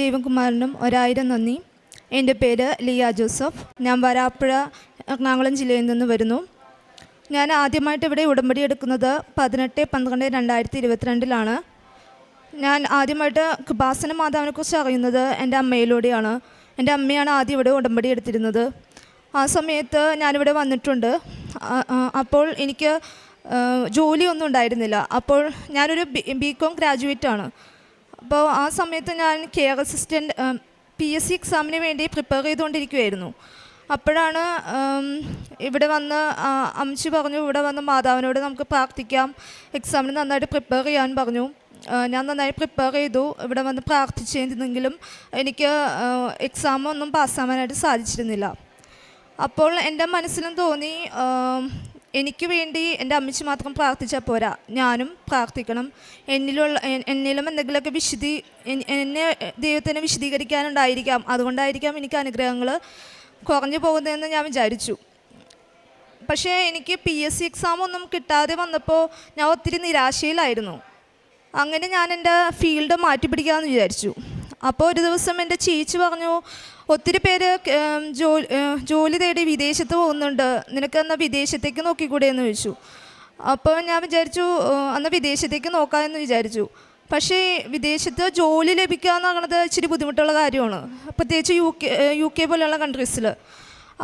ദൈവകുമാരനും ഒരായിരം നന്ദി. എന്റെ പേര് ലിയ ജോസഫ്. ഞാൻ വരാപ്പുഴ എറണാകുളം ജില്ലയിൽ നിന്ന് വരുന്നു. ഞാൻ ആദ്യമായിട്ട് ഇവിടെ ഉടമ്പടി എടുക്കുന്നത് പതിനെട്ട് പന്ത്രണ്ട് രണ്ടായിരത്തി ഇരുപത്തിരണ്ടിലാണ്. ഞാൻ ആദ്യമായിട്ട് കൃപാസന മാതാവിനെക്കുറിച്ച് അറിയുന്നത് എന്റെ അമ്മയിലൂടെയാണ്. എന്റെ അമ്മയാണ് ആദ്യം ഇവിടെ ഉടമ്പടി എടുത്തിരുന്നത്. ആ സമയത്ത് ഞാനിവിടെ വന്നിട്ടുണ്ട്. അപ്പോൾ എനിക്ക് ജോലിയൊന്നും ഉണ്ടായിരുന്നില്ല. അപ്പോൾ ഞാനൊരു ബി ബി കോം ഗ്രാജുവേറ്റ് ആണ് അപ്പോൾ ആ സമയത്ത് ഞാൻ care assistant P S C എക്സാമിന് വേണ്ടി പ്രിപ്പയർ ചെയ്തുകൊണ്ടിരിക്കുകയായിരുന്നു അപ്പോഴാണ് ഇവിടെ വന്ന് അമ്മച്ചി പറഞ്ഞു ഇവിടെ വന്ന് മാതാവിനോട് നമുക്ക് പ്രാർത്ഥിക്കാം. എക്സാമിന് നന്നായിട്ട് പ്രിപ്പയർ ചെയ്യാൻ പറഞ്ഞു. ഞാൻ നന്നായി പ്രിപ്പയർ ചെയ്തു. ഇവിടെ വന്ന് പ്രാർത്ഥിച്ചിരുന്നെങ്കിലും എനിക്ക് എക്സാം ഒന്നും പാസ്സാവാനായിട്ട് സാധിച്ചിരുന്നില്ല. അപ്പോൾ എന്റെ മനസ്സിലും തോന്നി എനിക്ക് വേണ്ടി എന്റെ അമ്മച്ചി മാത്രം പ്രാർത്ഥിച്ചാൽ പോരാ. ഞാനും പ്രാർത്ഥിക്കണം. എന്നിലുള്ള എന്നിലും എന്തെങ്കിലുമൊക്കെ വിശദീ എൻ- എന്നെ ദൈവത്തിനെ വിശദീകരിക്കാനുണ്ടായിരിക്കാം അതുകൊണ്ടായിരിക്കാം എനിക്ക് അനുഗ്രഹങ്ങൾ കുറഞ്ഞു പോകുന്നതെന്ന് ഞാൻ വിചാരിച്ചു. പക്ഷേ എനിക്ക് പി എസ് സി എക്സാം ഒന്നും കിട്ടാതെ വന്നപ്പോൾ ഞാൻ ഒത്തിരി നിരാശയിലായിരുന്നു. അങ്ങനെ ഞാൻ എന്റെ ഫീൽഡ് മാറ്റി പിടിക്കാമെന്ന് വിചാരിച്ചു. അപ്പോൾ ഒരു ദിവസം എന്റെ ചേച്ചി പറഞ്ഞു ഒത്തിരി പേര് ജോലി തേടി വിദേശത്ത് പോകുന്നുണ്ട്. നിനക്ക് എന്നാൽ വിദേശത്തേക്ക് നോക്കിക്കൂടെ എന്ന് ചോദിച്ചു. അപ്പോൾ ഞാൻ വിചാരിച്ചു അന്ന് വിദേശത്തേക്ക് നോക്കാമെന്ന് വിചാരിച്ചു. പക്ഷേ വിദേശത്ത് ജോലി ലഭിക്കുക എന്ന് പറയുന്നത് ഇച്ചിരി ബുദ്ധിമുട്ടുള്ള കാര്യമാണ്. പ്രത്യേകിച്ച് യു കെ യു കെ പോലെയുള്ള കൺട്രീസിൽ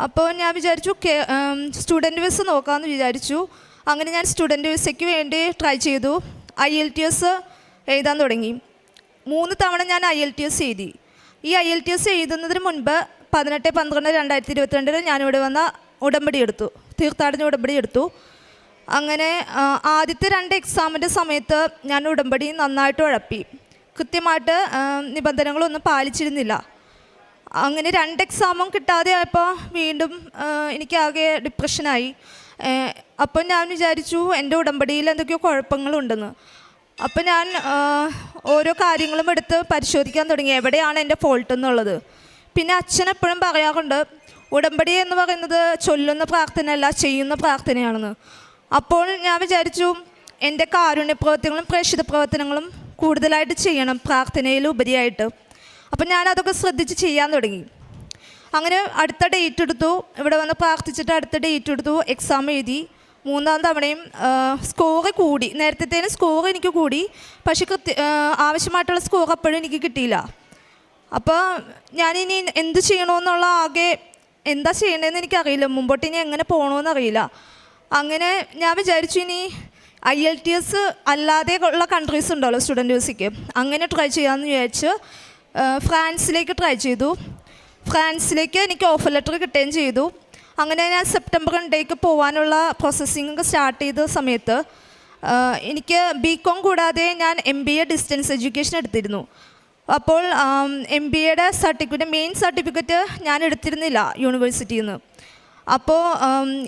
അപ്പോൾ ഞാൻ വിചാരിച്ചു സ്റ്റുഡന്റ് വിസ നോക്കാമെന്ന് വിചാരിച്ചു. അങ്ങനെ ഞാൻ സ്റ്റുഡന്റ് വിസയ്ക്ക് വേണ്ടി ട്രൈ ചെയ്തു. ഐ എൽ ടി എസ് എഴുതാൻ തുടങ്ങി. മൂന്ന് തവണ ഞാൻ ഐ എൽ ടി എസ് എഴുതി. ഈ ഐ എൽ ടി എസ് എഴുതുന്നതിന് മുൻപ് പതിനെട്ട് പന്ത്രണ്ട് രണ്ടായിരത്തി ഇരുപത്തിരണ്ടിന് ഞാനിവിടെ വന്ന ഉടമ്പടി എടുത്തു. തീർത്ഥാടന ഉടമ്പടി എടുത്തു. അങ്ങനെ ആദ്യത്തെ രണ്ട് എക്സാമിന്റെ സമയത്ത് ഞാൻ ഉടമ്പടി നന്നായിട്ട് ഉഴപ്പി. കൃത്യമായിട്ട് നിബന്ധനകളൊന്നും പാലിച്ചിരുന്നില്ല. അങ്ങനെ രണ്ട് എക്സാമും കിട്ടാതെ ആയപ്പോൾ വീണ്ടും എനിക്കാകെ ഡിപ്രഷനായി അപ്പം ഞാൻ വിചാരിച്ചു എന്റെ ഉടമ്പടിയിൽ എന്തൊക്കെയോ കുഴപ്പങ്ങളുണ്ടെന്ന്. അപ്പം ഞാൻ ഓരോ കാര്യങ്ങളും എടുത്ത് പരിശോധിക്കാൻ തുടങ്ങി. എവിടെയാണ് എന്റെ ഫോൾട്ട് എന്നുള്ളത്. പിന്നെ അച്ഛൻ എപ്പോഴും പറയാറുണ്ട് ഉടമ്പടി എന്ന് പറയുന്നത് ചൊല്ലുന്ന പ്രാർത്ഥനയല്ല ചെയ്യുന്ന പ്രാർത്ഥനയാണെന്ന്. അപ്പോൾ ഞാൻ വിചാരിച്ചു എന്റെ കാരുണ്യ പ്രവർത്തനങ്ങളും പ്രേക്ഷിത പ്രവർത്തനങ്ങളും കൂടുതലായിട്ട് ചെയ്യണം പ്രാർത്ഥനയിൽ ഉപരിയായിട്ട്. അപ്പം ഞാൻ അതൊക്കെ ശ്രദ്ധിച്ച് ചെയ്യാൻ തുടങ്ങി. അങ്ങനെ അടുത്ത ഡേറ്റ് എടുത്തു. ഇവിടെ വന്ന് പ്രാർത്ഥിച്ചിട്ട് അടുത്ത ഡേറ്റ് എടുത്തു. എക്സാം എഴുതി. മൂന്നാം തവണയും സ്കോറ് കൂടി. നേരത്തേനും സ്കോർ എനിക്ക് കൂടി. പക്ഷെ കൃത്യ ആവശ്യമായിട്ടുള്ള സ്കോർ അപ്പോഴും എനിക്ക് കിട്ടിയില്ല. അപ്പോൾ ഞാനിനി എന്ത് ചെയ്യണമെന്നുള്ള ആകെ എന്താ ചെയ്യേണ്ടതെന്ന് എനിക്കറിയില്ല. മുമ്പോട്ട് ഇനി എങ്ങനെ പോകണമെന്നറിയില്ല അങ്ങനെ ഞാൻ വിചാരിച്ചു ഇനി ഐ എൽ ടി എസ് അല്ലാതെ ഉള്ള കൺട്രീസ് ഉണ്ടല്ലോ സ്റ്റുഡന്റ് വിസയ്ക്ക് അങ്ങനെ ട്രൈ ചെയ്യാമെന്ന് വിചാരിച്ച് ഫ്രാൻസിലേക്ക് ട്രൈ ചെയ്തു. ഫ്രാൻസിലേക്ക് എനിക്ക് ഓഫർ ലെറ്റർ കിട്ടുകയും ചെയ്തു. അങ്ങനെ ഞാൻ സെപ്റ്റംബർ രണ്ടേക്ക് പോകാനുള്ള പ്രോസസ്സിംഗ് സ്റ്റാർട്ട് ചെയ്ത സമയത്ത് എനിക്ക് ബി കോം കൂടാതെ ഞാൻ M B A distance education എടുത്തിരുന്നു. അപ്പോൾ എം ബി എയുടെ സർട്ടിഫിക്കറ്റ് മെയിൻ സർട്ടിഫിക്കറ്റ് ഞാൻ എടുത്തിരുന്നില്ല യൂണിവേഴ്സിറ്റിയിൽ നിന്ന് അപ്പോൾ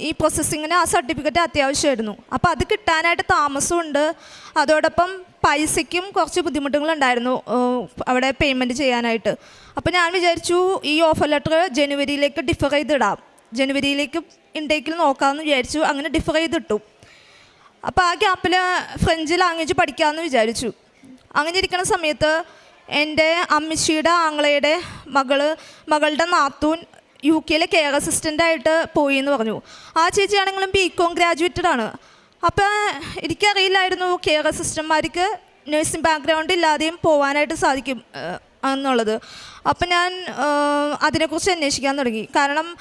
ഈ പ്രോസസ്സിങ്ങിന് ആ സർട്ടിഫിക്കറ്റ് അത്യാവശ്യമായിരുന്നു. അപ്പോൾ അത് കിട്ടാനായിട്ട് താമസമുണ്ട്. അതോടൊപ്പം പൈസയ്ക്കും കുറച്ച് ബുദ്ധിമുട്ടുകളുണ്ടായിരുന്നു അവിടെ പേയ്മെന്റ് ചെയ്യാനായിട്ട്. അപ്പോൾ ഞാൻ വിചാരിച്ചു ഈ ഓഫർ ലെറ്റർ ജനുവരിയിലേക്ക് ഡിഫർ ചെയ്തിടാം. ജനുവരിയിലേക്ക് ഇൻടേക്കിൽ നോക്കാമെന്ന് വിചാരിച്ചു. അങ്ങനെ ഡിഫർ ചെയ്തിട്ടു. അപ്പോൾ ആ ഗ്യാപ്പിൽ ഫ്രഞ്ച് ലാംഗ്വേജ് പഠിക്കാമെന്ന് വിചാരിച്ചു. അങ്ങനെ ഇരിക്കുന്ന സമയത്ത് എന്റെ അമ്മച്ചിയുടെ ആങ്ങളയുടെ മകൾ മകളുടെ നാത്തൂൻ യു കെയിലെ കെയർ അസിസ്റ്റന്റായിട്ട് പോയി എന്ന് പറഞ്ഞു. ആ ചേച്ചിയാണെങ്കിലും ബി കോം ഗ്രാജുവേറ്റഡ് ആണ്. അപ്പോൾ എനിക്കറിയില്ലായിരുന്നു കെയർ അസിസ്റ്റന്റ്മാർക്ക് നഴ്സിംഗ് ബാക്ക്ഗ്രൗണ്ട് ഇല്ലാതെയും പോകാനായിട്ട് സാധിക്കും എന്നുള്ളത് അപ്പം ഞാൻ അതിനെക്കുറിച്ച് അന്വേഷിക്കാൻ തുടങ്ങി. കാരണം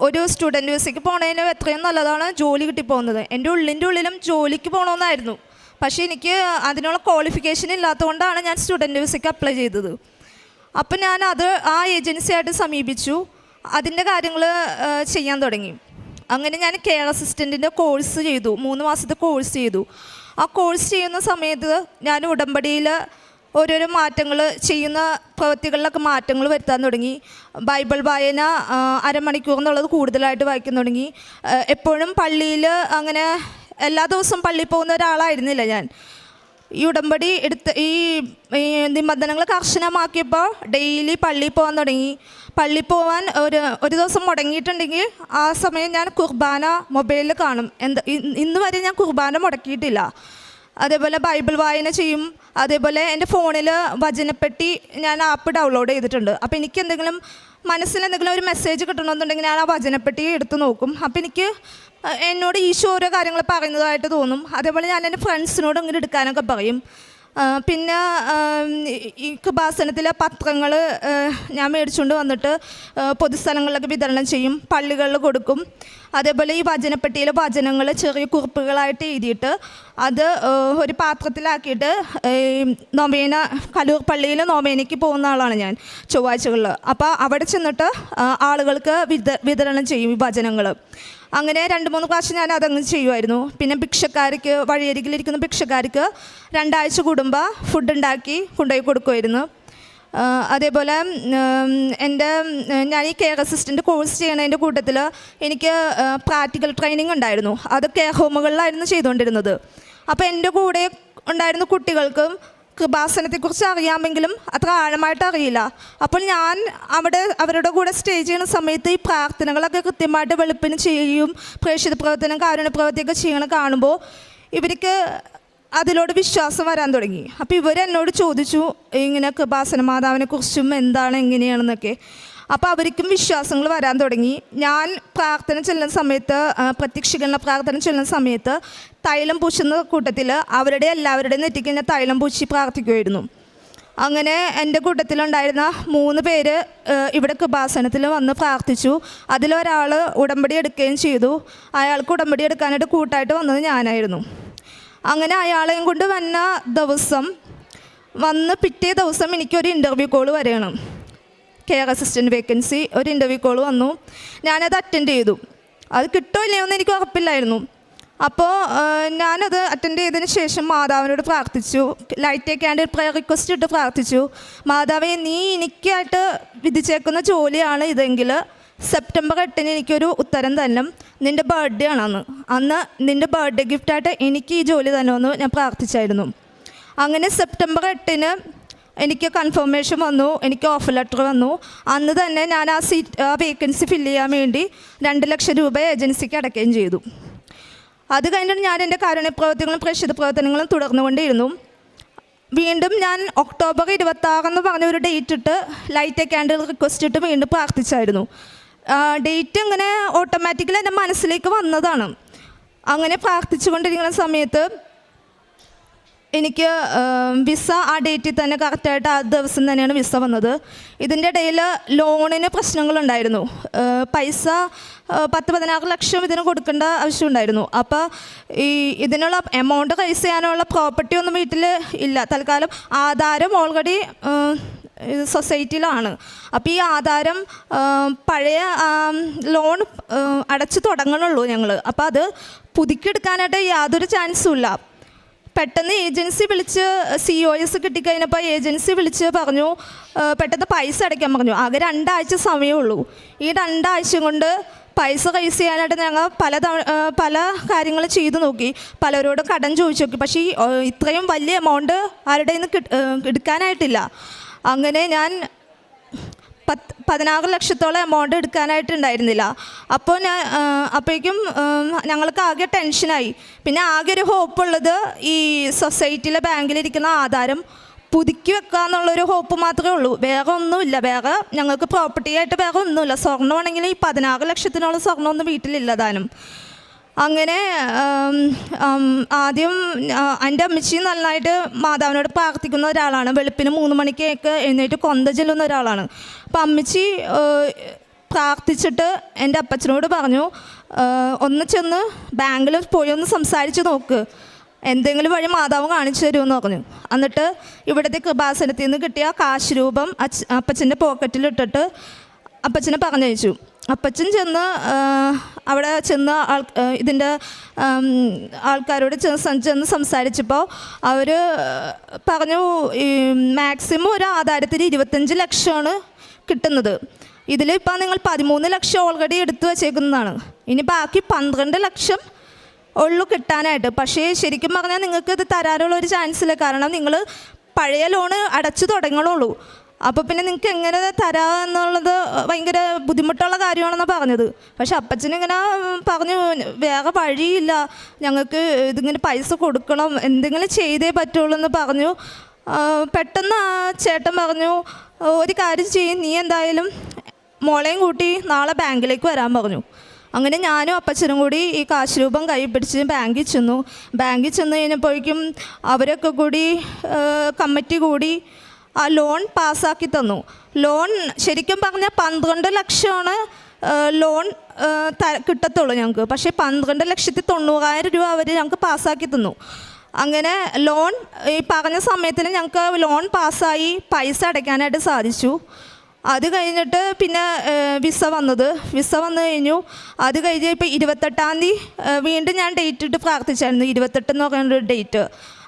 ഒരു സ്റ്റുഡന്റ് വിസയ്ക്ക് പോണതിന് എത്രയും നല്ലതാണ് ജോലി കിട്ടിപ്പോകുന്നത്. എന്റെ ഉള്ളിന്റെ ഉള്ളിലും ജോലിക്ക് പോകണമെന്നായിരുന്നു പക്ഷേ എനിക്ക് അതിനുള്ള ക്വാളിഫിക്കേഷൻ ഇല്ലാത്തതുകൊണ്ടാണ് ഞാൻ സ്റ്റുഡന്റ് വിസയ്ക്ക് അപ്ലൈ ചെയ്തത്. അപ്പം ഞാൻ അത് ആ ഏജൻസിയായിട്ട് സമീപിച്ചു. അതിന്റെ കാര്യങ്ങൾ ചെയ്യാൻ തുടങ്ങി. അങ്ങനെ ഞാൻ കെയർ അസിസ്റ്റന്റിന്റെ കോഴ്സ് ചെയ്തു. മൂന്ന് മാസത്തെ കോഴ്സ് ചെയ്തു. ആ കോഴ്സ് ചെയ്യുന്ന സമയത്ത് ഞാൻ ഉടമ്പടിയിൽ ഓരോരോ മാറ്റങ്ങൾ ചെയ്യുന്ന പ്രവൃത്തികളിലൊക്കെ മാറ്റങ്ങൾ വരുത്താൻ തുടങ്ങി. ബൈബിൾ വായന അരമണിക്കൂർ എന്നുള്ളത് കൂടുതലായിട്ട് വായിക്കാൻ തുടങ്ങി. എപ്പോഴും പള്ളിയിൽ അങ്ങനെ എല്ലാ ദിവസവും പള്ളിയിൽ പോകുന്ന ഒരാളായിരുന്നില്ല ഞാൻ. ഈ ഉടമ്പടി എടുത്ത് ഈ ഈ നിബന്ധനകൾ കർശനമാക്കിയപ്പോൾ ഡെയിലി പള്ളിയിൽ പോകാൻ തുടങ്ങി. പള്ളി പോകാൻ ഒരു ഒരു ദിവസം മുടങ്ങിയിട്ടുണ്ടെങ്കിൽ ആ സമയം ഞാൻ കുർബാന മൊബൈലിൽ കാണും. എന്ത് ഇന്ന് വരെ ഞാൻ കുർബാന മുടക്കിയിട്ടില്ല. അതേപോലെ ബൈബിൾ വായന ചെയ്യും. അതേപോലെ എന്റെ ഫോണിൽ വചനപ്പെട്ടി ഞാൻ ആപ്പ് ഡൗൺലോഡ് ചെയ്തിട്ടുണ്ട്. അപ്പോൾ എനിക്ക് എന്തെങ്കിലും മനസ്സിൽ എന്തെങ്കിലും ഒരു മെസ്സേജ് കിട്ടണമെന്നുണ്ടെങ്കിൽ ഞാൻ ആ വചനപ്പെട്ടി എടുത്ത് നോക്കും. അപ്പോൾ എനിക്ക് എന്നോട് ഈശോ ഓരോ കാര്യങ്ങൾ പറയുന്നതായിട്ട് തോന്നും. അതേപോലെ ഞാൻ എന്റെ ഫ്രണ്ട്സിനോട് അങ്ങനെ എടുക്കാനൊക്കെ പറയും. പിന്നെ ഈ- കൃപാസനത്തിലെ പത്രങ്ങൾ ഞാൻ മേടിച്ചുകൊണ്ട് വന്നിട്ട് പൊതുസ്ഥലങ്ങളിലൊക്കെ വിതരണം ചെയ്യും പള്ളികളിൽ കൊടുക്കും. അതേപോലെ ഈ വചനപ്പെട്ടിയിലെ വചനങ്ങൾ ചെറിയ കുറിപ്പുകളായിട്ട് എഴുതിയിട്ട് അത് ഒരു പാത്രത്തിലാക്കിയിട്ട് നൊവേന കലൂർ പള്ളിയിൽ നൊവേനയ്ക്ക് പോകുന്ന ആളാണ് ഞാൻ ചൊവ്വാഴ്ചകളിൽ അപ്പോൾ അവിടെ ചെന്നിട്ട് ആളുകൾക്ക് വിത വിതരണം ചെയ്യും ഈ വചനങ്ങൾ അങ്ങനെ രണ്ട് മൂന്ന് പ്രാവശ്യം ഞാൻ അതങ്ങ് ചെയ്യുമായിരുന്നു. പിന്നെ ഭിക്ഷക്കാർക്ക് വഴിയരികിലിരിക്കുന്ന ഭിക്ഷക്കാർക്ക് രണ്ടാഴ്ച കൂടുമ്പോൾ ഫുഡ് ഉണ്ടാക്കി കൊണ്ടുപോയി കൊടുക്കുമായിരുന്നു. അതേപോലെ എന്റെ ഞാൻ ഈ കെയർ അസിസ്റ്റന്റ് കോഴ്സ് ചെയ്യണതിന്റെ കൂട്ടത്തിൽ എനിക്ക് പ്രാക്ടിക്കൽ ട്രെയിനിങ് ഉണ്ടായിരുന്നു. അത് കെയർ ഹോമുകളിലായിരുന്നു ചെയ്തുകൊണ്ടിരുന്നത്. അപ്പോൾ എന്റെ കൂടെ ഉണ്ടായിരുന്ന കുട്ടികൾക്കും കൃപാസനത്തെക്കുറിച്ച് അറിയാമെങ്കിലും അത്ര ആഴമായിട്ട് അറിയില്ല. അപ്പോൾ ഞാൻ അവിടെ അവരുടെ കൂടെ സ്റ്റേ ചെയ്യുന്ന സമയത്ത് ഈ പ്രാർത്ഥനകളൊക്കെ കൃത്യമായിട്ട് വെളുപ്പിന് ചെയ്യും പ്രേക്ഷിത പ്രവർത്തനം കാരുണ്യ പ്രവർത്തിയൊക്കെ ചെയ്യണ കാണുമ്പോൾ ഇവർക്ക് അതിലോട് വിശ്വാസം വരാൻ തുടങ്ങി. അപ്പോൾ ഇവരെന്നോട് ചോദിച്ചു ഇങ്ങനെ കൃപാസന മാതാവിനെക്കുറിച്ചും എന്താണ് എങ്ങനെയാണെന്നൊക്കെ? അപ്പോൾ അവർക്കും വിശ്വാസങ്ങൾ വരാൻ തുടങ്ങി. ഞാൻ പ്രാർത്ഥന ചെല്ലുന്ന സമയത്ത് പ്രത്യക്ഷീകരണ പ്രാർത്ഥന ചെല്ലുന്ന സമയത്ത് തൈലം പൂശുന്ന കൂട്ടത്തിൽ അവരുടെ എല്ലാവരുടെയും നെറ്റിക്ക് ഞാൻ തൈലം പൂശി പ്രാർത്ഥിക്കുമായിരുന്നു അങ്ങനെ എന്റെ കൂട്ടത്തിലുണ്ടായിരുന്ന മൂന്ന് പേര് ഇവിടെ കൃപാസനത്തിൽ വന്ന് പ്രാർത്ഥിച്ചു. അതിലൊരാൾ ഉടമ്പടി എടുക്കുകയും ചെയ്തു. അയാൾക്ക് ഉടമ്പടി എടുക്കാനായിട്ട് കൂട്ടായിട്ട് വന്നത് ഞാനായിരുന്നു. അങ്ങനെ അയാളെയും കൊണ്ട് വന്ന ദിവസം വന്ന് പിറ്റേ ദിവസം എനിക്കൊരു ഇന്റർവ്യൂ കോൾ വരികയാണ്. കെയർ അസിസ്റ്റന്റ് വേക്കൻസി ഒരു ഇന്റർവ്യൂ കോൾ വന്നു. ഞാനത് അറ്റൻഡ് ചെയ്തു. അത് കിട്ടോ ഇല്ലയോ എന്ന് എനിക്ക് ഉറപ്പില്ലായിരുന്നു. അപ്പോൾ ഞാനത് അറ്റൻഡ് ചെയ്തതിന് ശേഷം മാതാവിനോട് പ്രാർത്ഥിച്ചു. ലൈറ്റ് ക്യാൻഡിൽ പ്രയർ റിക്വസ്റ്റ് ഇട്ട് പ്രാർത്ഥിച്ചു. മാതാവെ നീ എനിക്കായിട്ട് വിധിച്ചേക്കുന്ന ജോലിയാണ് ഇതെങ്കിൽ സെപ്റ്റംബർ എട്ടിന് എനിക്കൊരു ഉത്തരം തന്നെ നിന്റെ ബർത്ത്ഡേ ആണ് അന്ന് നിന്റെ ബർത്ത്ഡേ ഗിഫ്റ്റായിട്ട് എനിക്ക് ഈ ജോലി തന്നെ ഞാൻ പ്രാർത്ഥിച്ചായിരുന്നു. അങ്ങനെ സെപ്റ്റംബർ എട്ടിന് എനിക്ക് കൺഫർമേഷൻ വന്നു. എനിക്ക് ഓഫർ ലെറ്റർ വന്നു. അന്ന് തന്നെ ഞാൻ ആ സീറ്റ് വേക്കൻസി ഫില്ല് ചെയ്യാൻ വേണ്ടി രണ്ട് ലക്ഷം രൂപ ഏജൻസിക്ക് അടയ്ക്കുകയും ചെയ്തു. അത് കഴിഞ്ഞിട്ട് ഞാൻ എന്റെ കാരുണ്യ പ്രവർത്തനങ്ങളും പ്രേക്ഷിത പ്രവർത്തനങ്ങളും തുടർന്നുകൊണ്ടിരുന്നു. വീണ്ടും ഞാൻ ഒക്ടോബർ ഇരുപത്താറെന്ന് പറഞ്ഞ ഒരു ഡേറ്റ് ഇട്ട് ലൈറ്റ് ക്യാൻഡിൽ റിക്വസ്റ്റ് ഇട്ട് വീണ്ടും പ്രാർത്ഥിച്ചായിരുന്നു. ഡേറ്റ് ഇങ്ങനെ ഓട്ടോമാറ്റിക്കലി എന്റെ മനസ്സിലേക്ക് വന്നതാണ്. അങ്ങനെ പ്രാർത്ഥിച്ചുകൊണ്ടിരിക്കുന്ന സമയത്ത് എനിക്ക് വിസ ആ ഡേറ്റിൽ തന്നെ കറക്റ്റായിട്ട് ആ ദിവസം തന്നെയാണ് വിസ വന്നത്. ഇതിന്റെ ഇടയിൽ ലോണിന് പ്രശ്നങ്ങളുണ്ടായിരുന്നു. പൈസ പത്ത് പതിനാറ് ലക്ഷം ഇതിന് കൊടുക്കേണ്ട ആവശ്യമുണ്ടായിരുന്നു. അപ്പോൾ ഈ ഇതിനുള്ള എമൗണ്ട് റൈസ് ചെയ്യാനുള്ള പ്രോപ്പർട്ടി ഒന്നും വീട്ടിൽ ഇല്ല. തൽക്കാലം ആധാരം ഓൾറെഡി സൊസൈറ്റിയിലാണ് അപ്പോൾ ഈ ആധാരം പഴയ ലോൺ അടച്ചു തുടങ്ങണുള്ളൂ ഞങ്ങൾ. അപ്പോൾ അത് പുതുക്കിയെടുക്കാനായിട്ട് യാതൊരു ചാൻസും ഇല്ല. പെട്ടെന്ന് ഏജൻസി വിളിച്ച് സി ഒ എസ് കിട്ടിക്കഴിഞ്ഞപ്പോൾ ഏജൻസി വിളിച്ച് പറഞ്ഞു "ആ, പെട്ടെന്ന് പൈസ അടയ്ക്കാൻ പറഞ്ഞു. ആകെ രണ്ടാഴ്ച സമയമുള്ളൂ ഈ രണ്ടാഴ്ച കൊണ്ട് പൈസ റൈസ് ചെയ്യാനായിട്ട് ഞങ്ങൾ പല പല കാര്യങ്ങൾ ചെയ്തു നോക്കി. പലരോടും കടം ചോദിച്ചു നോക്കി. പക്ഷേ ഈ ഇത്രയും വലിയ എമൗണ്ട് ആരുടെ നിന്ന് കിട്ടാനായിട്ടില്ല അങ്ങനെ ഞാൻ പത്ത് പതിനാറ് ലക്ഷത്തോളം എമൗണ്ട് എടുക്കാനായിട്ടുണ്ടായിരുന്നില്ല. അപ്പോൾ ഞാൻ അപ്പോഴേക്കും ഞങ്ങൾക്ക് ആകെ ടെൻഷനായി. പിന്നെ ആകെ ഒരു ഹോപ്പ് ഉള്ളത് ഈ സൊസൈറ്റിയിലെ ബാങ്കിലിരിക്കുന്ന ആധാരം പുതുക്കി വെക്കുക എന്നുള്ളൊരു ഹോപ്പ് മാത്രമേ ഉള്ളൂ. വേറെ ഒന്നുമില്ല. വേറെ ഞങ്ങൾക്ക് പ്രോപ്പർട്ടി ആയിട്ട് വേറെ ഒന്നുമില്ല. സ്വർണമാണെങ്കിൽ ഈ പതിനാറ് ലക്ഷത്തിനോളം സ്വർണമൊന്നും വീട്ടിലില്ല താനും അങ്ങനെ ആദ്യം എന്റെ അമ്മച്ചി നന്നായിട്ട് മാതാവിനോട് പ്രാർത്ഥിക്കുന്ന ഒരാളാണ്. വെളുപ്പിന് മൂന്ന് മണിക്കൊക്കെ എഴുന്നേറ്റ് കൊന്ത ചെല്ലുന്ന ഒരാളാണ്. അപ്പം അമ്മച്ചി പ്രാർത്ഥിച്ചിട്ട് എന്റെ അപ്പച്ചനോട് പറഞ്ഞു ഒന്ന് ചെന്ന് ബാങ്കിൽ പോയി ഒന്ന് സംസാരിച്ച് നോക്ക്. എന്തെങ്കിലും വഴി മാതാവ് കാണിച്ചു തരുമെന്ന് പറഞ്ഞു. എന്നിട്ട് ഇവിടുത്തെ കൃപാസനത്തിൽ നിന്ന് കിട്ടിയ കാശ് രൂപം അച്ഛ അപ്പച്ചന്റെ പോക്കറ്റിലിട്ടിട്ട് അപ്പച്ചനെ പറഞ്ഞയച്ചു. അപ്പച്ചൻ ചെന്ന് അവിടെ ചെന്ന് ആൾ ഇതിന്റെ ആൾക്കാരോട് ചെന്ന് ചെന്ന് സംസാരിച്ചപ്പോൾ അവർ പറഞ്ഞു മാക്സിമം ഒരു ആധാരത്തിന് ഇരുപത്തഞ്ച് ലക്ഷമാണ് കിട്ടുന്നത്. ഇതിലിപ്പോൾ നിങ്ങൾ പതിമൂന്ന് ലക്ഷം ഓൾറെഡി എടുത്തു വച്ചേക്കുന്നതാണ്. ഇനി ബാക്കി പന്ത്രണ്ട് ലക്ഷം ഉള്ളു കിട്ടാനായിട്ട്. പക്ഷേ ശരിക്കും പറഞ്ഞാൽ നിങ്ങൾക്ക് ഇത് തരാനുള്ള ഒരു ചാൻസ് ഇല്ല. കാരണം നിങ്ങൾ പഴയ ലോണ് അടച്ചു തുടങ്ങണുള്ളൂ. അപ്പോൾ പിന്നെ നിങ്ങൾക്ക് എങ്ങനെ തരാം എന്നുള്ളത് ഭയങ്കര ബുദ്ധിമുട്ടുള്ള കാര്യമാണെന്ന് പറഞ്ഞത്. പക്ഷെ അപ്പച്ചൻ ഇങ്ങനെ പറഞ്ഞു വേറെ വഴിയില്ല. ഞങ്ങൾക്ക് ഇതിങ്ങനെ പൈസ കൊടുക്കണം എന്തെങ്കിലും ചെയ്തേ പറ്റുള്ളൂ എന്ന് പറഞ്ഞു. പെട്ടെന്ന് ആ ചേട്ടൻ പറഞ്ഞു ഒരു കാര്യം ചെയ്യും നീ എന്തായാലും മോളെയും കൂട്ടി നാളെ ബാങ്കിലേക്ക് വരാൻ പറഞ്ഞു. അങ്ങനെ ഞാനും അപ്പച്ചനും കൂടി ഈ കാശ് രൂപം കൈ പിടിച്ച് ബാങ്കിൽ ചെന്നു. ബാങ്കിൽ ചെന്ന് കഴിഞ്ഞപ്പോഴേക്കും അവരൊക്കെ കൂടി കമ്മിറ്റി കൂടി ആ ലോൺ പാസ്സാക്കി തന്നു. ലോൺ ശരിക്കും പറഞ്ഞാൽ പന്ത്രണ്ട് ലക്ഷമാണ് ലോൺ കിട്ടത്തുള്ളൂ ഞങ്ങൾക്ക്. പക്ഷേ പന്ത്രണ്ട് ലക്ഷത്തി തൊണ്ണൂറായിരം രൂപ അവർ ഞങ്ങൾക്ക് പാസ്സാക്കി തന്നു. അങ്ങനെ ലോൺ ഈ പറഞ്ഞ സമയത്തിന് ഞങ്ങൾക്ക് ലോൺ പാസ്സായി പൈസ അടയ്ക്കാനായിട്ട് സാധിച്ചു. അത് കഴിഞ്ഞിട്ട് പിന്നെ വിസ വന്നത്. വിസ വന്നു കഴിഞ്ഞു. അത് കഴിഞ്ഞ് ഇപ്പോൾ ഇരുപത്തെട്ടാം തീയതി വീണ്ടും ഞാൻ ഡേറ്റ് ഇട്ട് പ്രാർത്ഥിച്ചായിരുന്നു. ഇരുപത്തെട്ട് എന്ന് പറയുന്നൊരു ഡേറ്റ്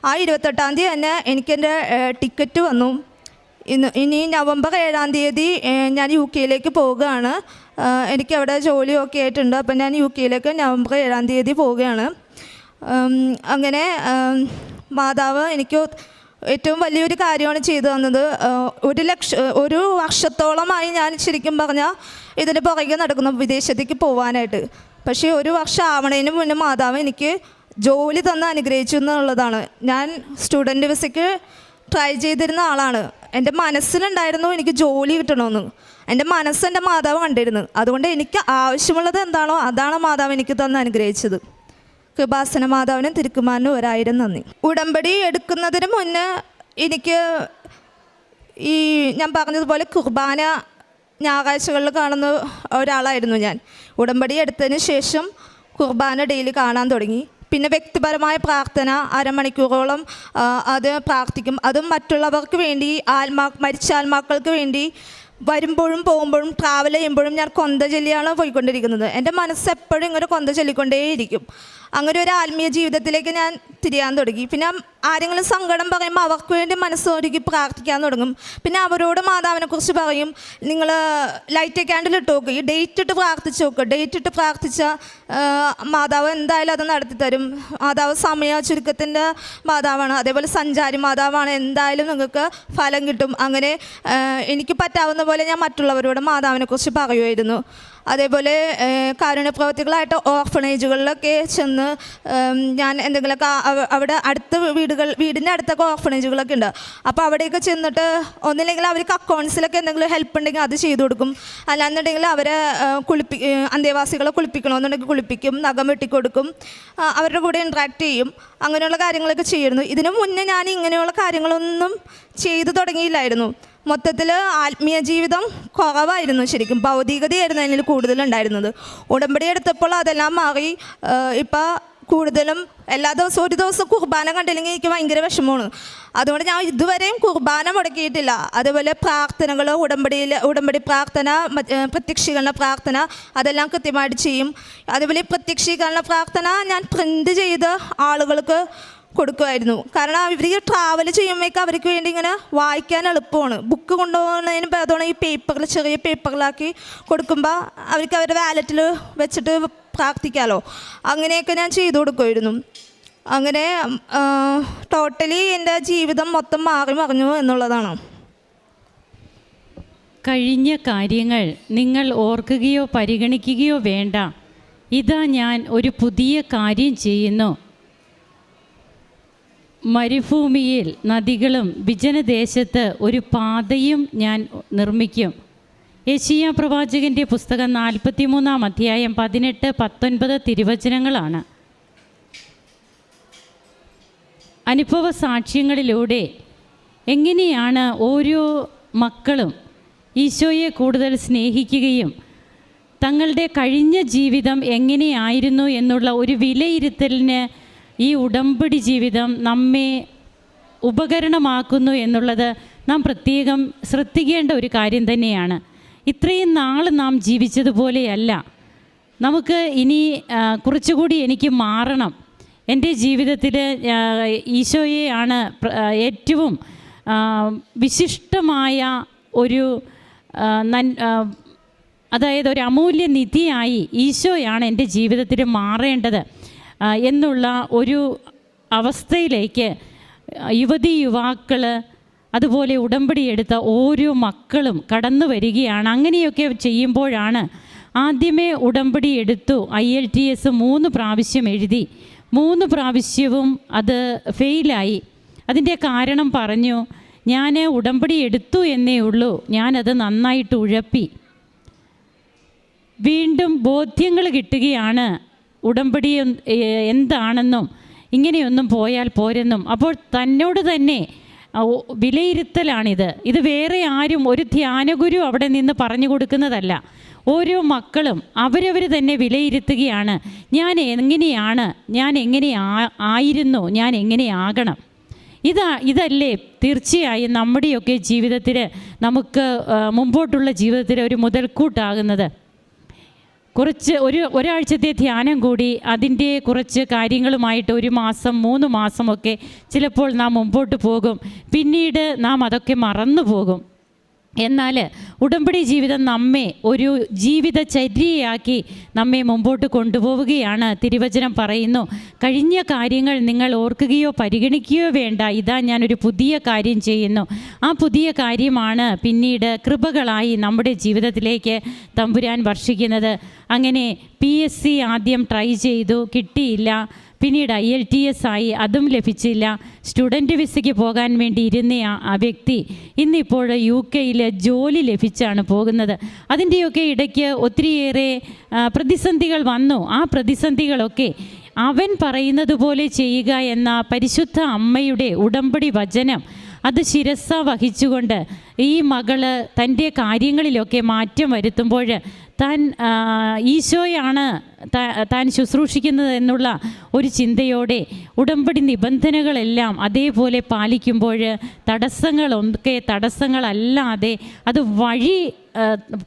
ആ ഇരുപത്തെട്ടാം തീയതി തന്നെ എനിക്കെന്റെ ടിക്കറ്റ് വന്നു. ഇന്ന് ഇനി നവംബർ ഏഴാം തീയതി ഞാൻ യു കെയിലേക്ക് പോവുകയാണ്. എനിക്ക് അവിടെ ജോലിയൊക്കെ ആയിട്ടുണ്ട്. അപ്പം ഞാൻ യു കെയിലേക്ക് നവംബർ ഏഴാം തീയതി പോവുകയാണ്. അങ്ങനെ മാതാവ് എനിക്ക് ഏറ്റവും വലിയൊരു കാര്യമാണ് ചെയ്തു തന്നത്. ഒരു ലക്ഷ ഒരു വർഷത്തോളമായി ഞാൻ ശരിക്കും പറഞ്ഞാൽ ഇതിന് പുറകെ നടക്കുന്നു വിദേശത്തേക്ക് പോകാനായിട്ട് പക്ഷേ ഒരു വർഷം ആവണതിന് മുന്നേ മാതാവ് എനിക്ക് ജോലി തന്ന് അനുഗ്രഹിച്ചു എന്നുള്ളതാണ്. ഞാൻ സ്റ്റുഡന്റ് വിസയ്ക്ക് ട്രൈ ചെയ്തിരുന്ന ആളാണ്. എന്റെ മനസ്സിലുണ്ടായിരുന്നു എനിക്ക് ജോലി കിട്ടണമെന്ന് എന്റെ മനസ്സ് എന്റെ മാതാവ് കണ്ടിരുന്നു. അതുകൊണ്ട് എനിക്ക് ആവശ്യമുള്ളത് എന്താണോ അതാണ് മാതാവ് എനിക്ക് തന്ന് അനുഗ്രഹിച്ചത്. കൃപാസന മാതാവിനും തിരുക്കുമാരനും ഒരായിരം നന്ദി. ഉടമ്പടി എടുക്കുന്നതിന് മുന്നേ എനിക്ക് ഈ ഞാൻ പറഞ്ഞതുപോലെ കുർബാന ഞായറാഴ്ചകളിൽ കാണുന്ന ഒരാളായിരുന്നു ഞാൻ. ഉടമ്പടി എടുത്തതിന് ശേഷം കുർബാന ഡെയിലി കാണാൻ തുടങ്ങി. പിന്നെ വ്യക്തിപരമായ പ്രാർത്ഥന അരമണിക്കൂറോളം അത് പ്രാർത്ഥിക്കും. അതും മറ്റുള്ളവർക്ക് വേണ്ടി ആത്മാ മരിച്ച ആത്മാക്കൾക്ക് വേണ്ടി വരുമ്പോഴും പോകുമ്പോഴും ട്രാവൽ ചെയ്യുമ്പോഴും ഞാൻ കൊന്ത ചൊല്ലിയാണ് പോയിക്കൊണ്ടിരിക്കുന്നത്. എന്റെ മനസ്സെപ്പോഴും ഇങ്ങനെ കൊന്ത ചൊല്ലിക്കൊണ്ടേയിരിക്കും. അങ്ങനെ ഒരു ആത്മീയ ജീവിതത്തിലേക്ക് ഞാൻ തിരിയാൻ തുടങ്ങി. പിന്നെ ആരെങ്കിലും സങ്കടം പറയുമ്പോൾ അവർക്ക് വേണ്ടി മനസ്സൊരുക്കി പ്രാർത്ഥിക്കാൻ തുടങ്ങും. പിന്നെ അവരോട് മാതാവിനെ കുറിച്ച് പറയും നിങ്ങൾ ലൈറ്റ് ക്യാൻഡിൽ ഇട്ട് നോക്കുക ഈ ഡേറ്റ് ഇട്ട് പ്രാർത്ഥിച്ച് നോക്കുക ഡേറ്റ് ഇട്ട് പ്രാർത്ഥിച്ച മാതാവ് എന്തായാലും അത് നടത്തി തരും. മാതാവ് സമയ ചുരുക്കത്തിന്റെ മാതാവാണ്. അതേപോലെ സഞ്ചാരി മാതാവാണ്. എന്തായാലും നിങ്ങൾക്ക് ഫലം കിട്ടും. അങ്ങനെ എനിക്ക് പറ്റാവുന്ന പോലെ ഞാൻ മറ്റുള്ളവരോട് മാതാവിനെ കുറിച്ച് പറയുമായിരുന്നു. അതേപോലെ കാരുണ്യ കാരുണ്യപ്രവർത്തികളായിട്ട് ഓർഫണേജുകളിലൊക്കെ ചെന്ന് ഞാൻ എന്തെങ്കിലുമൊക്കെ അവിടെ അടുത്ത വീടുകൾ വീടിന്റെ അടുത്തൊക്കെ ഓർഫണേജുകളൊക്കെ ഉണ്ട്. അപ്പോൾ അവിടെയൊക്കെ ചെന്നിട്ട് ഒന്നില്ലെങ്കിൽ അവർക്ക് അക്കൗണ്ട്സിലൊക്കെ എന്തെങ്കിലും ഹെൽപ്പ് ഉണ്ടെങ്കിൽ അത് ചെയ്തു കൊടുക്കും. അല്ലാന്നുണ്ടെങ്കിൽ അവരെ കുളിപ്പി അന്തേവാസികളെ കുളിപ്പിക്കണമെന്നുണ്ടെങ്കിൽ കുളിപ്പിക്കും നഖം വെട്ടിക്കൊടുക്കും അവരുടെ കൂടെ ഇൻട്രാക്ട് ചെയ്യും. അങ്ങനെയുള്ള കാര്യങ്ങളൊക്കെ ചെയ്യുന്നു. ഇതിനു മുന്നേ ഞാൻ ഇങ്ങനെയുള്ള കാര്യങ്ങളൊന്നും ചെയ്തു തുടങ്ങിയില്ലായിരുന്നു. മൊത്തത്തിൽ ആത്മീയ ജീവിതം കുറവായിരുന്നു ശരിക്കും. ഭൗതികതയായിരുന്നു അതിൽ കൂടുതലുണ്ടായിരുന്നത്. ഉടമ്പടി എടുത്തപ്പോൾ അതെല്ലാം മാറി ഇപ്പം കൂടുതലും എല്ലാ ദിവസവും ഒരു ദിവസം കുർബാന കണ്ടില്ലെങ്കിൽ എനിക്ക് ഭയങ്കര വിഷമമാണ്. അതുകൊണ്ട് ഞാൻ ഇതുവരെയും കുർബാന മുടക്കിയിട്ടില്ല. അതുപോലെ പ്രാർത്ഥനകൾ ഉടമ്പടിയിൽ ഉടമ്പടി പ്രാർത്ഥന പ്രത്യക്ഷീകരണ പ്രാർത്ഥന അതെല്ലാം കൃത്യമായിട്ട് ചെയ്യും. അതുപോലെ പ്രത്യക്ഷീകരണ പ്രാർത്ഥന ഞാൻ പ്രിന്റ് ചെയ്ത് ആളുകൾക്ക് കൊടുക്കുമായിരുന്നു. കാരണം ഇവർ ട്രാവൽ ചെയ്യുമ്പോഴേക്കും അവർക്ക് വേണ്ടി ഇങ്ങനെ വായിക്കാൻ എളുപ്പമാണ്. ബുക്ക് കൊണ്ടുപോകുന്നതിന് അതുകൊണ്ട് ഈ പേപ്പറിൽ ചെറിയ പേപ്പറിലാക്കി കൊടുക്കുമ്പോൾ അവർക്ക് അവരുടെ വാലറ്റിൽ വെച്ചിട്ട് പ്രാർത്ഥിക്കാമല്ലോ അങ്ങനെയൊക്കെ ഞാൻ ചെയ്തു കൊടുക്കുമായിരുന്നു. അങ്ങനെ ടോട്ടലി എന്റെ ജീവിതം മൊത്തം മാറി മറിഞ്ഞു എന്നുള്ളതാണ്. കഴിഞ്ഞ കാര്യങ്ങൾ നിങ്ങൾ ഓർക്കുകയോ പരിഗണിക്കുകയോ വേണ്ട. ഇതാ ഞാൻ ഒരു പുതിയ കാര്യം ചെയ്യുന്നു. മരുഭൂമിയിൽ നദികളും വിജനദേശത്ത് ഒരു പാതയും ഞാൻ നിർമ്മിക്കും. യേശിയ പ്രവാചകന്റെ പുസ്തകം നാൽപ്പത്തിമൂന്നാം അധ്യായം പതിനെട്ട് പത്തൊൻപത് തിരുവചനങ്ങളാണ്. അനുഭവ സാക്ഷ്യങ്ങളിലൂടെ എങ്ങനെയാണ് ഓരോ മക്കളും ഈശോയെ കൂടുതൽ സ്നേഹിക്കുകയും തങ്ങളുടെ കഴിഞ്ഞ ജീവിതം എങ്ങനെയായിരുന്നു എന്നുള്ള ഒരു വിലയിരുത്തലിന് ഈ ഉടമ്പടി ജീവിതം നമ്മെ ഉപകരണമാക്കുന്നു എന്നുള്ളത് നാം പ്രത്യേകം ശ്രദ്ധിക്കേണ്ട ഒരു കാര്യം തന്നെയാണ്. ഇത്രയും നാൾ നാം ജീവിച്ചതുപോലെയല്ല. നമുക്ക് ഇനി കുറച്ചുകൂടി എനിക്ക് മാറണം. എന്റെ ജീവിതത്തിൽ ഈശോയെയാണ് ഏറ്റവും വിശിഷ്ടമായ ഒരു നൻ- അതായത് ഒരു അമൂല്യ നിധിയായി ഈശോയാണ് എന്റെ ജീവിതത്തിൽ മാറേണ്ടത്. എന്നുള്ള ഒരു അവസ്ഥയിലേക്ക് യുവതി യുവാക്കൾ അതുപോലെ ഉടമ്പടി എടുത്ത ഓരോ മക്കളും കടന്നു വരികയാണ്. അങ്ങനെയൊക്കെ ചെയ്യുമ്പോഴാണ് ആദ്യമേ ഉടമ്പടി എടുത്തു. ഐ എൽ ടി എസ് മൂന്ന് പ്രാവശ്യം എഴുതി. മൂന്ന് പ്രാവശ്യവും അത് ഫെയിലായി. അതിന്റെ കാരണം പറഞ്ഞു ഞാൻ ഉടമ്പടി എടുത്തു എന്നേ ഉള്ളൂ. ഞാനത് നന്നായിട്ട് ഉഴപ്പി. വീണ്ടും ബോധ്യങ്ങൾ കിട്ടുകയാണ്. ഉടമ്പടി എന്ത്- എന്താണെന്നും ഇങ്ങനെയൊന്നും പോയാൽ പോരെന്നും. അപ്പോൾ തന്നോട് തന്നെ വിലയിരുത്തലാണിത്. ഇത് വേറെ ആരും ഒരു ധ്യാനഗുരു അവിടെ നിന്ന് പറഞ്ഞു കൊടുക്കുന്നതല്ല. ഓരോ മക്കളും അവരവർ തന്നെ വിലയിരുത്തുകയാണ്. ഞാൻ എങ്ങനെയാണ് ഞാൻ എങ്ങനെ ആയിരുന്നു ഞാൻ എങ്ങനെയാകണം ഇതാ ഇതല്ലേ തീർച്ചയായും നമ്മുടെയൊക്കെ ജീവിതത്തിൽ നമുക്ക് മുമ്പോട്ടുള്ള ജീവിതത്തിൽ ഒരു മുതൽക്കൂട്ടാകുന്നത്. കുറച്ച് ഒരു ഒരാഴ്ചത്തെ ധ്യാനം കൂടി അതിന്റെ കുറച്ച് കാര്യങ്ങളുമായിട്ട് ഒരു മാസം മൂന്ന് മാസമൊക്കെ ചിലപ്പോൾ നാം മുമ്പോട്ട് പോകും. പിന്നീട് നാം അതൊക്കെ മറന്നു പോകും. എന്നാൽ ഉടമ്പടി ജീവിതം നമ്മെ ഒരു ജീവിത ചര്യയാക്കി നമ്മെ മുമ്പോട്ട് കൊണ്ടുപോവുകയാണ്. തിരുവചനം പറയുന്നു കഴിഞ്ഞ കാര്യങ്ങൾ നിങ്ങൾ ഓർക്കുകയോ പരിഗണിക്കുകയോ വേണ്ട. ഇതാ ഞാനൊരു പുതിയ കാര്യം ചെയ്യുന്നു. ആ പുതിയ കാര്യമാണ് പിന്നീട് കൃപകളായി നമ്മുടെ ജീവിതത്തിലേക്ക് തമ്പുരാൻ വർഷിക്കുന്നത്. അങ്ങനെ പി ആദ്യം ട്രൈ ചെയ്തു കിട്ടിയില്ല. പിന്നീട് ഐ എൽ ടി എസ് ആയി അതും ലഭിച്ചില്ല. സ്റ്റുഡന്റ് വിസയ്ക്ക് പോകാൻ വേണ്ടി ഇരുന്ന ആ- വ്യക്തി ഇന്നിപ്പോൾ യു കെയിൽ ജോലി ലഭിച്ചാണ് പോകുന്നത്. അതിന്റെയൊക്കെ ഇടയ്ക്ക് ഒത്തിരിയേറെ പ്രതിസന്ധികൾ വന്നു. ആ പ്രതിസന്ധികളൊക്കെ അവൻ പറയുന്നത് പോലെ ചെയ്യുക എന്ന പരിശുദ്ധ അമ്മയുടെ ഉടമ്പടി വചനം അത് ശിരസ വഹിച്ചുകൊണ്ട് ഈ മകൾ തന്റെ കാര്യങ്ങളിലൊക്കെ മാറ്റം വരുത്തുമ്പോൾ താൻ ഈശോയാണ് താൻ ശുശ്രൂഷിക്കുന്നത് എന്നുള്ള ഒരു ചിന്തയോടെ ഉടമ്പടി നിബന്ധനകളെല്ലാം അതേപോലെ പാലിക്കുമ്പോൾ തടസ്സങ്ങളൊക്കെ തടസ്സങ്ങളല്ലാതെ അത് വഴി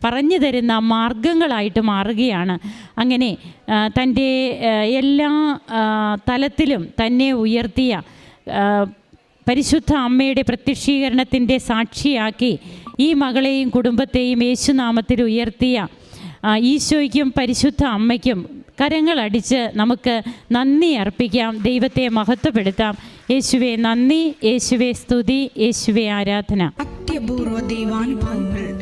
പറഞ്ഞു തരുന്ന മാർഗങ്ങളായിട്ട് മാറുകയാണ്. അങ്ങനെ തന്റെ എല്ലാ തലത്തിലും തന്നെ ഉയർത്തിയ പരിശുദ്ധ അമ്മയുടെ പ്രത്യക്ഷീകരണത്തിന്റെ സാക്ഷിയാക്കി ഈ മകളെയും കുടുംബത്തെയും യേശുനാമത്തിൽ ഉയർത്തിയ ഈശോയ്ക്കും പരിശുദ്ധ അമ്മയ്ക്കും കരങ്ങളടിച്ച് നമുക്ക് നന്ദി അർപ്പിക്കാം. ദൈവത്തെ മഹത്വപ്പെടുത്താം. യേശുവെ നന്ദി. യേശുവെ സ്തുതി. യേശുവെ ആരാധന. അത്യപൂർവ ദൈവാനുഭവങ്ങൾ.